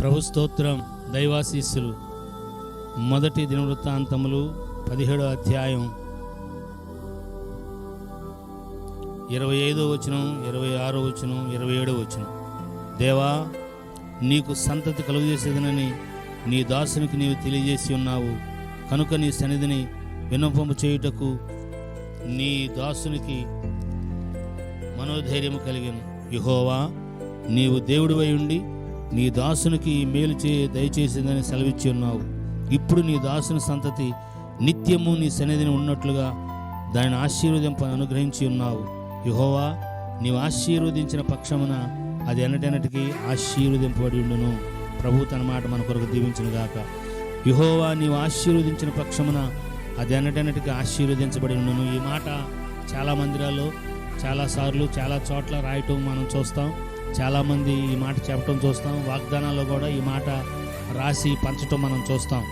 ప్రభు స్తోత్రం దైవాశీస్సులు. మొదటి దినవృత్తాంతములు పదిహేడో అధ్యాయం ఇరవై ఐదో వచనం ఇరవై ఆరో వచనం ఇరవై ఏడో వచనం. దేవా నీకు సంతతి కలుగజేసేదనని నీ దాసునికి నీవు తెలియజేసి ఉన్నావు. కనుక నీ సన్నిధిని విన్నపము చేయుటకు నీ దాసునికి మనోధైర్యము కలిగిన. యుహోవా నీవు దేవుడివై ఉండి నీ దాసునికి ఈ మేలు చే దయచేసిందని సెలవిచ్చి ఉన్నావు. ఇప్పుడు నీ దాసుని సంతతి నిత్యము నీ సన్నిధిని ఉన్నట్లుగా దానిని ఆశీర్వదింప అనుగ్రహించి ఉన్నావు. యుహోవా నీవు ఆశీర్వదించిన పక్షమున అది ఎన్నటెన్నటికీ ఆశీర్వదింపబడి ఉండును. ప్రభు తన మాట మన కొరకు దీవించును యుహోవా నీవు ఆశీర్వదించిన పక్షమున అది ఎన్నటెన్నటికీ ఆశీర్వదించబడి ఉండును. ఈ మాట చాలా మందిరాల్లో చాలాసార్లు చాలా చోట్ల రాయటం మనం చూస్తాం. చాలామంది ఈ మాట చెప్పటం చూస్తాం. వాగ్దానాల్లో కూడా ఈ మాట రాసి పంచటం మనం చూస్తాం.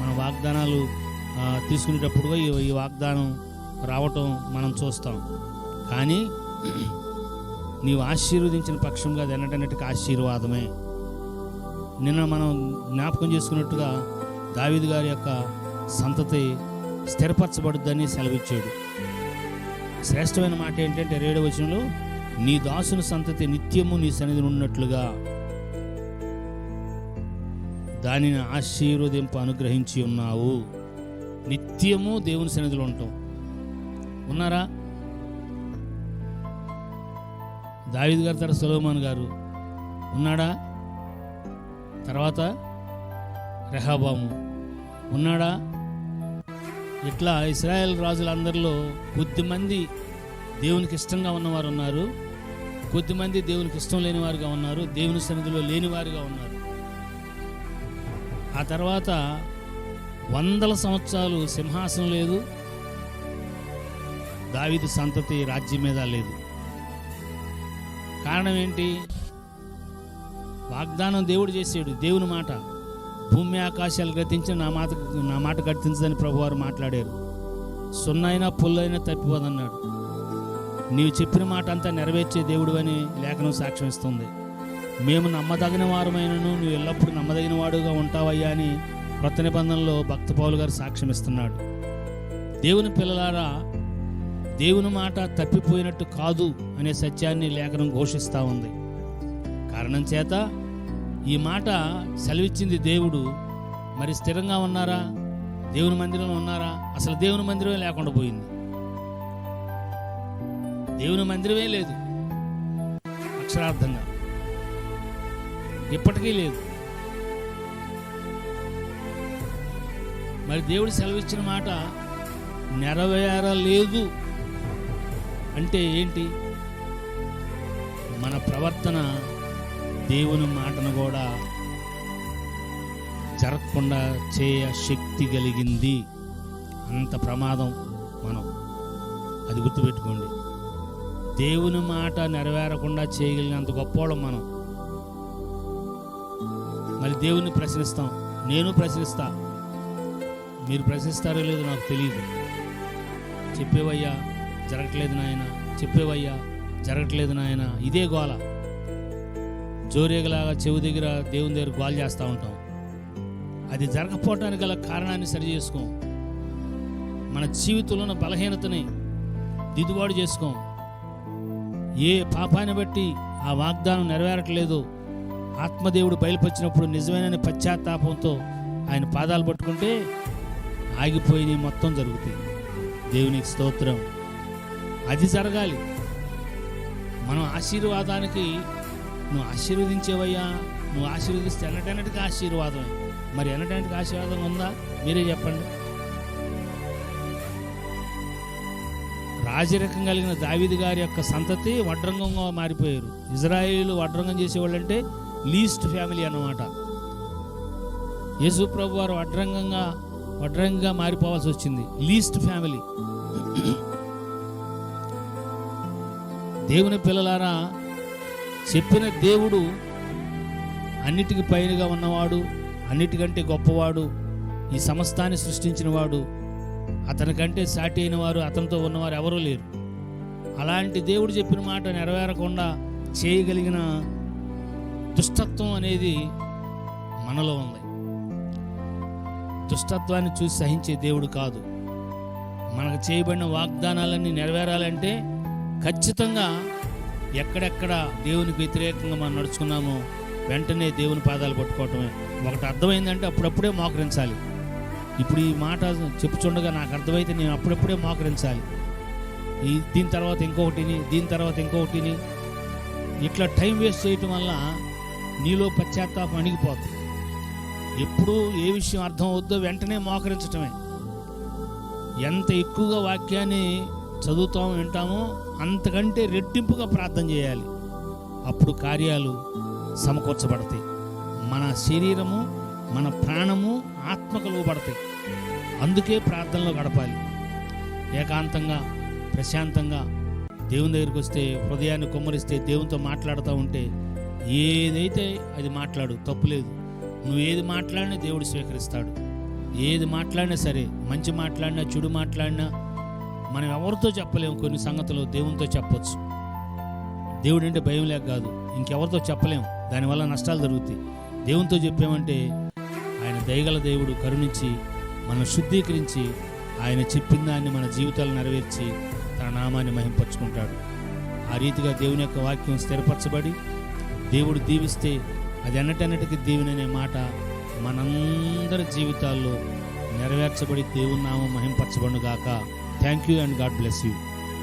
మన వాగ్దానాలు తీసుకునేటప్పుడు ఈ ఈ వాగ్దానం రావటం మనం చూస్తాం. కానీ నీవు ఆశీర్వదించిన పక్షంగా అది ఎన్నటన్నిటికీ ఆశీర్వాదమే. నిన్న మనం జ్ఞాపకం చేసుకున్నట్టుగా దావిద్ గారి యొక్క సంతతి స్థిరపరచబడుద్దని సెలవిచ్చాడు. శ్రేష్టమైన మాట ఏంటంటే రేడవ వచనంలో నీ దాసుని సంతతి నిత్యము నీ సన్నిధిని ఉన్నట్లుగా దానిని ఆశీర్వదింప అనుగ్రహించి ఉన్నావు. నిత్యము దేవుని సన్నిధిలో ఉంటాం. ఉన్నారా? దావిద్ గారు తర్వాత సొలోమాన్ గారు ఉన్నాడా? తర్వాత రెహాబాము ఉన్నాడా? ఇట్లా ఇస్రాయెల్ రాజులందరిలో కొద్దిమంది దేవునికి ఇష్టంగా ఉన్నవారు ఉన్నారు. కొద్దిమంది దేవునికి ఇష్టం లేని వారుగా ఉన్నారు. దేవుని సన్నిధిలో లేని వారుగా ఉన్నారు. ఆ తర్వాత వందల సంవత్సరాలు సింహాసనం లేదు. దావీదు సంతతి రాజ్యం మీద లేదు. కారణం ఏంటి? వాగ్దానం దేవుడు చేసాడు దేవుని మాట. భూమి ఆకాశాలు గతించి నా మాట నా మాట గర్తించదని ప్రభువారు మాట్లాడారు. సున్నైనా పుల్లైనా తప్పిపోదన్నాడు. నీవు చెప్పిన మాట అంతా నెరవేర్చే దేవుడు అని లేఖనం సాక్ష్యం ఇస్తుంది. మేము నమ్మదగిన వారమైనను నువ్వు ఎల్లప్పుడూ నమ్మదగిన వాడుగా ఉంటావయ్యా అని కొత్త నిబంధనలో భక్త పౌలు గారు సాక్ష్యం ఇస్తున్నాడు. దేవుని పిల్లలారా దేవుని మాట తప్పిపోయినట్టు కాదు అనే సత్యాన్ని లేఖనం ఘోషిస్తూ ఉంది. కారణం చేత ఈ మాట సెలవిచ్చింది దేవుడు. మరి స్థిరంగా ఉన్నారా? దేవుని మందిరంలో ఉన్నారా? అసలు దేవుని మందిరమే లేకుండా పోయింది. దేవుని మందిరమే లేదు. అక్షరార్థంగా. ఇప్పటికీ లేదు. మరి దేవుడు సెలవిచ్చిన మాట నెరవేరలేదు. అంటే ఏంటి? మన ప్రవర్తన దేవుని మాటను కూడా జరగకుండా చేయ శక్తి కలిగింది. అంత ప్రమాదం మనం. అది గుర్తుపెట్టుకోండి. దేవుని మాట నెరవేరకుండా చేయగలిగినంత గొప్పవాళ్ళం మనం. మరి దేవుని ప్రశ్నిస్తాం. నేను ప్రశ్నిస్తా. మీరు ప్రశ్నిస్తారో లేదో నాకు తెలియదు చెప్పేవయ్యా జరగట్లేదు నాయన. చెప్పేవయ్యా జరగట్లేదు నాయన. ఇదే గోల. జోరేగలాగా చెవి దగ్గర దేవుని దగ్గర గోల చేస్తూ ఉంటాం. అది జరగకపోవటానికి గల కారణాన్ని సరి చేసుకోం. మన జీవితంలో ఉన్న బలహీనతని దిద్దుబాటు చేసుకోం. ఏ పాపాన్ని బట్టి ఆ వాగ్దానం నెరవేరట్లేదు? ఆత్మదేవుడు బయలుపరిచినప్పుడు నిజమైన పశ్చాత్తాపంతో ఆయన పాదాలు పట్టుకుంటే ఆగిపోయినవి మొత్తం జరుగుతాయి దేవునికి స్తోత్రం. అది జరగాలి. మనం ఆశీర్వాదానికి నువ్వు ఆశీర్వదించేవయ్యా? నువ్వు ఆశీర్వదిస్తే ఎన్నటన్నిటికీ ఆశీర్వాదమే. మరి ఎన్నటన్నిటికీ ఆశీర్వాదం ఉందా? మీరే చెప్పండి. రాజరికం కలిగిన దావిది గారి యొక్క సంతతి వడ్రంగంగా మారిపోయారు. ఇజ్రాయిలు వడ్రంగం చేసేవాళ్ళు అంటే లీస్ట్ ఫ్యామిలీ అన్నమాట. యేసు ప్రభు వారు వడ్రంగంగా వడ్రంగంగా మారిపోవాల్సి వచ్చింది. Least family. దేవుని పిల్లలారా చెప్పిన దేవుడు అన్నిటికి పైనగా ఉన్నవాడు అన్నిటికంటే గొప్పవాడు ఈ సమస్తాన్ని సృష్టించినవాడు అతనికంటే సాటి అయిన వారు అతనితో ఉన్నవారు ఎవరూ లేరు. అలాంటి దేవుడు చెప్పిన మాట నెరవేరకుండా చేయగలిగిన దుష్టత్వం అనేది మనలో ఉంది. దుష్టత్వాన్ని చూసి సహించే దేవుడు కాదు. మనకు చేయబడిన వాగ్దానాలన్నీ నెరవేరాలంటే ఖచ్చితంగా ఎక్కడెక్కడ దేవునికి వ్యతిరేకంగా మనం నడుచుకున్నామో వెంటనే దేవుని పాదాలు పట్టుకోవటమే. ఒకటి అర్థమైందంటే అప్పుడప్పుడే మోకరించాలి. ఇప్పుడు ఈ మాట చెప్పుచుండగా నాకు అర్థమైతే నేను అప్పుడప్పుడే మోకరించాలి. ఈ దీని తర్వాత ఇంకొకటిని దీని తర్వాత ఇంకొకటిని. ఇట్లా టైం వేస్ట్ చేయటం వల్ల నీలో పశ్చాత్తాపం అణిగిపోతుంది. ఎప్పుడు ఏ విషయం అర్థం అవుద్దో వెంటనే మోకరించటమే. ఎంత ఎక్కువగా వాక్యాన్ని చదువుతాము వింటామో అంతకంటే రెట్టింపుగా ప్రార్థన చేయాలి. అప్పుడు కార్యాలు సమకూర్చబడతాయి. మన శరీరము మన ప్రాణము ఆత్మకు లోబడతాయి. అందుకే ప్రార్థనలో గడపాలి. ఏకాంతంగా ప్రశాంతంగా దేవుని దగ్గరికి వస్తే హృదయాన్ని కుమ్మరిస్తే దేవునితో మాట్లాడుతూ ఉంటే ఏదైతే అది మాట్లాడు తప్పులేదు నువ్వు ఏది మాట్లాడినా దేవుడు స్వీకరిస్తాడు. ఏది మాట్లాడినా సరే మంచి మాట్లాడినా చెడు మాట్లాడినా మనం ఎవరితో చెప్పలేము. కొన్ని సంగతులు దేవునితో చెప్పొచ్చు. దేవుడు అంటే భయం లేక కాదు. ఇంకెవరితో చెప్పలేము. దానివల్ల నష్టాలు జరుగుతాయి. దేవునితో చెప్పామంటే ఆయన దయగల దేవుడు కరుణించి మనం శుద్ధీకరించి ఆయన చెప్పిన దాన్ని మన జీవితాలు నెరవేర్చి తన నామాన్ని మహింపరుచుకుంటాడు. ఆ రీతిగా దేవుని యొక్క వాక్యం స్థిరపరచబడి దేవుడు దీవిస్తే అది అన్నటన్నిటికీ అనే మాట మనందరి జీవితాల్లో నెరవేర్చబడి దేవుని నామం మహింపరచబడుగాక thank you and God bless you